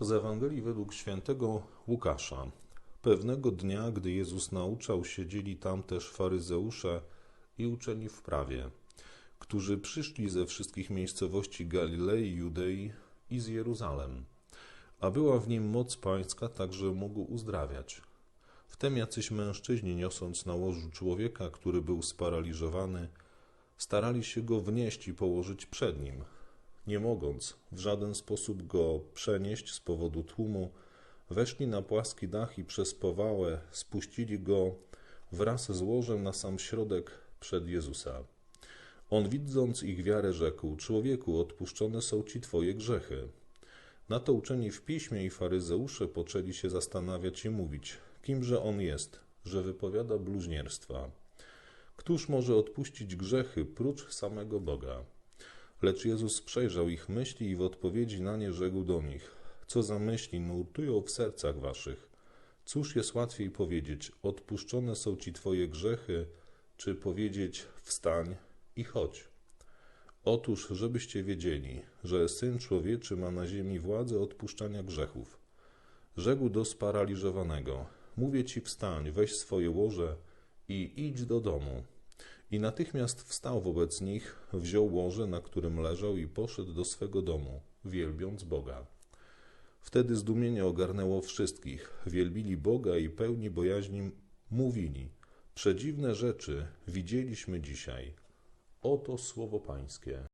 Z Ewangelii według świętego Łukasza. Pewnego dnia, gdy Jezus nauczał, siedzieli tam też faryzeusze i uczeni w prawie, którzy przyszli ze wszystkich miejscowości Galilei, Judei i z Jeruzalem. A była w nim moc pańska, tak że mógł uzdrawiać. Wtem jacyś mężczyźni, niosąc na łożu człowieka, który był sparaliżowany, starali się go wnieść i położyć przed nim. Nie mogąc w żaden sposób go przenieść z powodu tłumu, weszli na płaski dach i przez powałę spuścili go wraz z łożem na sam środek przed Jezusa. On, widząc ich wiarę, rzekł: Człowieku, odpuszczone są ci twoje grzechy. Na to uczeni w piśmie i faryzeusze poczęli się zastanawiać i mówić: Kimże on jest, że wypowiada bluźnierstwa? Któż może odpuścić grzechy prócz samego Boga? Lecz Jezus przejrzał ich myśli i w odpowiedzi na nie rzekł do nich: Co za myśli nurtują w sercach waszych? Cóż jest łatwiej powiedzieć: Odpuszczone są ci twoje grzechy, czy powiedzieć: Wstań i chodź? Otóż, żebyście wiedzieli, że syn człowieczy ma na ziemi władzę odpuszczania grzechów. Rzekł do sparaliżowanego: Mówię ci, wstań, weź swoje łoże i idź do domu. I natychmiast wstał wobec nich, wziął łoże, na którym leżał, i poszedł do swego domu, wielbiąc Boga. Wtedy zdumienie ogarnęło wszystkich. Wielbili Boga i pełni bojaźni mówili: Przedziwne rzeczy widzieliśmy dzisiaj. Oto słowo Pańskie.